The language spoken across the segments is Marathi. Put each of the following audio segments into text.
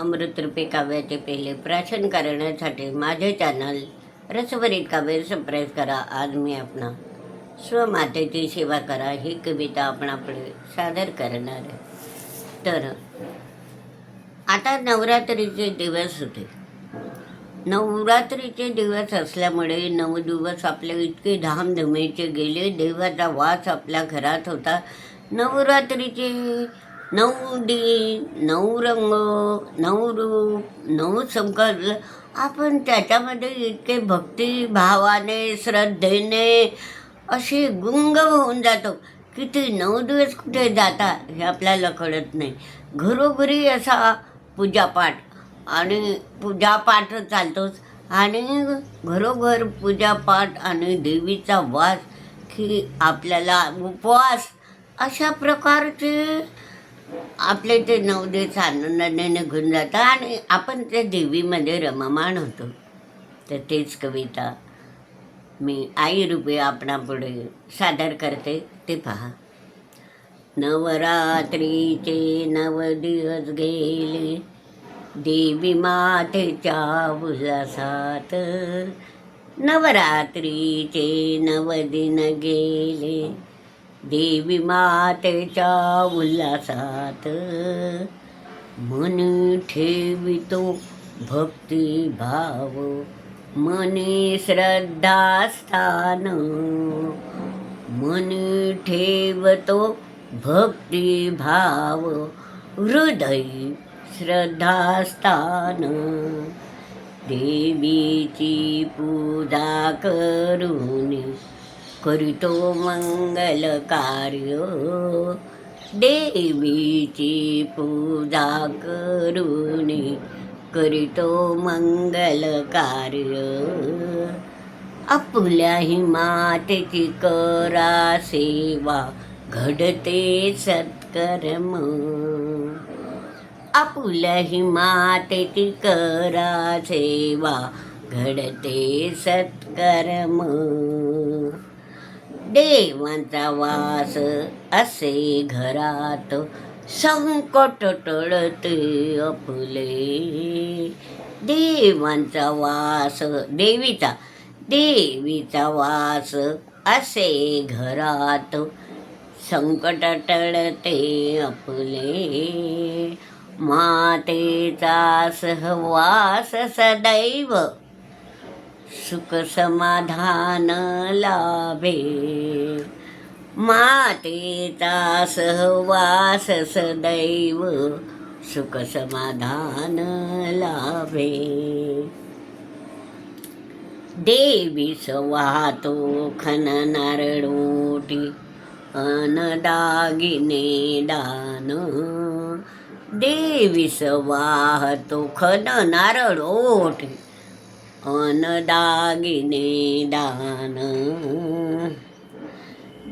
अमृतरूपी काव्याचे पहिले प्राशन करण्यासाठी माझे चॅनल रसभरीत काव्य सबस्क्राईब करा. आज मी आपणा स्वमातेची सेवा करा. ही कविता आपण आपले सादर करणार आहे. तर आता नवरात्रीचे दिवस होते. नवरात्रीचे दिवस असल्यामुळे नऊ दिवस आपले इतके धामधुमीचे गेले. देवाचा वास आपल्या घरात होता. नवरात्रीचे नऊ दिन नऊ रंग नऊ रूप नऊ संकल्प आपण त्याच्यामध्ये इतके भक्तिभावाने श्रद्धेने असे गुंग होऊन जातो. की ते नऊ दिवस कुठे जाता हे आपल्याला कळत नाही. घरोघरी असा पूजापाठ आणि पूजापाठ चालतोच. आणि घरोघर पूजापाठ आणि देवीचा वास की आपल्याला उपवास अशा प्रकारचे आपले ते नऊ दिवस आनंदाने निघून जातं आणि आपण त्या देवीमध्ये रममाण होतो. तर तेच कविता मी आई रूपे आपणापुढे सादर करते ते पहा. नवरात्रीचे नव दिवस गेले देवी मातेच्या उल्हासात. नवरात्रीचे नव दिन गेले देवी मातेच्या उल्हासात. मन ठेवितो भक्तिभाव मनी श्रद्धास्थान. मनी ठेवतो भक्तिभाव हृदय श्रद्धास्थान. देवीची पूजा करून करीतो मंगल कार्य देवीची पूजा करून करीतो मंगल कार्य आपल्याही मातेची करा सेवा घडते सत्कर्म. आपल्याही मातेची करा सेवा घडते सत्कर्म. देवांचा वास असे घरात संकट टळते आपले. देवांचा वास देवीचा देवीचा वास असे घरात संकट टळते आपले. मातेचा सहवास सदैव सुख समाधान लाभे मातेचा सहवास सदैव सुख समाधान लाभे देवी वाहतो खन नारळोटी अनदागिने दान। देवी वाहतो खन नारळोटी अनदागिने दान।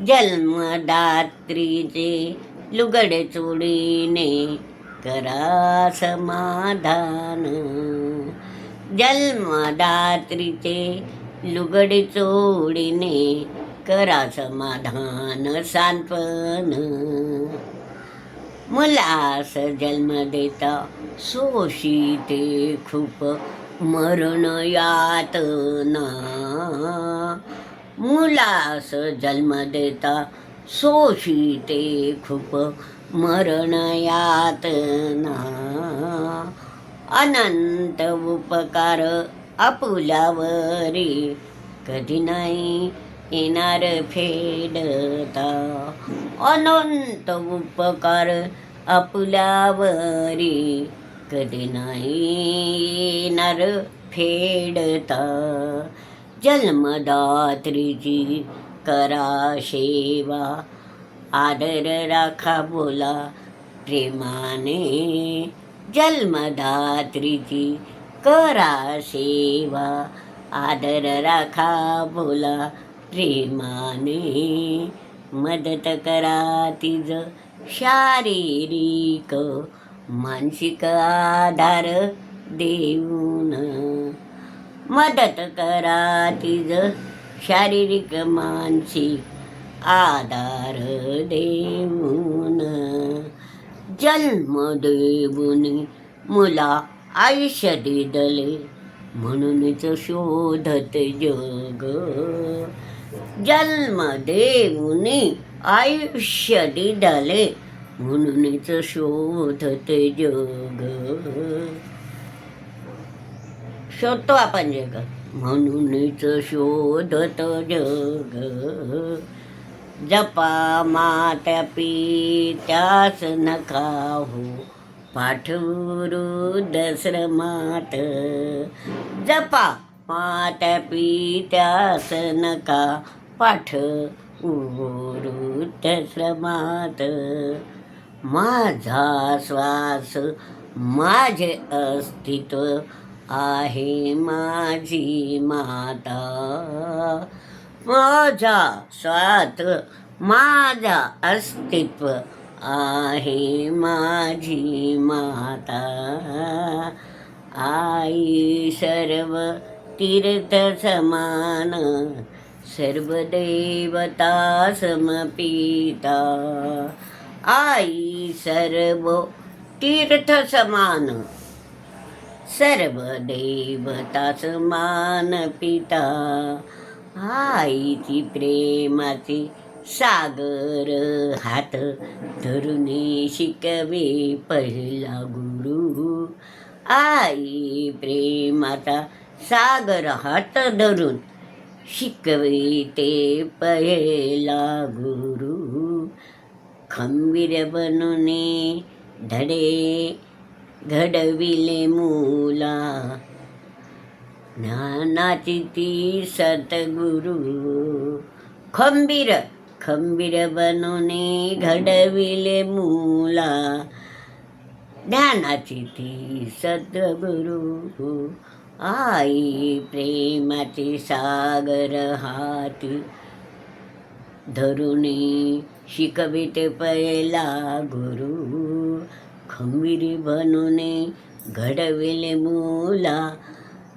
जन्मदात्रीचे लुगड चोडीने करा समाधान। जन्मदात्रीचे लुगड चोडीने करा समाधान सांत्वन। मुलास जन्म देता सोशी ते खूप मरण यातना मुलास जन्म देता शोषिते खूप मरण यातना अनंत उपकार आपुल्यावरी कधी नाही येणार फेडता अनंत उपकार आपुल्यावरी कधी नाही येणार फेडता. जन्मदात्रीची करा सेवा. आदर राखा बोला प्रेमाने. जन्मदात्रीची करा सेवा. आदर राखा बोला प्रेमाने. मदत करा तिज शारीरिक मानसिक आधार देऊन मदत करा तिज शारीरिक मानसिक आधार देऊन. जन्म देऊन मुला आयुष्य दिदले म्हणूनच शोधत जग. जन्म देऊन आयुष्य दिदले म्हणूनच शोधते जग. शोधतो आपण जग. म्हणूनच शोधत जग. जपा मात्या पित्यास नकाहू. पाठवू मात जपा मात्या पित्यास नका. पाठ पाठवू मात माझा श्वास माझे अस्तित्व आहे माझी माता. माझा स्वात माझा अस्तित्व आहे माझी माता. आई सर्व तीर्थ समान सर्व देवता समपिता. आई सर्व तीर्थ समान। सर्व देवता समान पिता। आईची प्रेमाची सागर हात धरुणे शिकवे पहिला गुरु। आई प्रेमाचा सागर हात धरून शिकवे ते पहिला गुरु। खंबीर बनूने धडे घडविले मुला. ज्ञानाची ती सतगुरु खंबीर खंबीर बनूने घडविले मुला. ज्ञानाची ती सद्गुरु. आई प्रेमाचे सागर हाती. धरुणी शिकविते पहिला गुरु. खंबीरी बनूने घडविले मुला.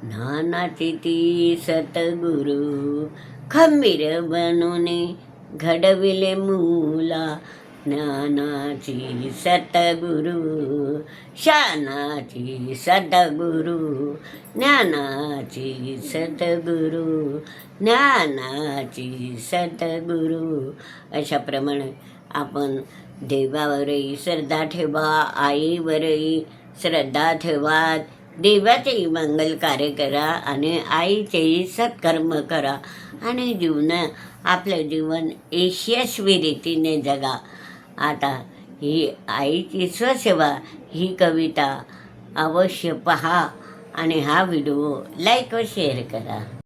नाना तिथी सतगुरु खंबीर बनूने घडविले मुला. ज्ञानाची सतगुरु शानाची सतगुरु ज्ञानाची सतगुरु ज्ञानाची सतगुरु अशाप्रमाणे आपण देवावरही श्रद्धा ठेवा आईवरही श्रद्धा ठेवा देवाचेही मंगल कार्य करा आणि आईचेही सत्कर्म करा आणि जीवन आपलं जीवन यशस्वी रीतीने जगा. आता ही आईची स्वसेवा ही कविता अवश्य पहा आणि हा व्हिडिओ लाईक व शेअर करा.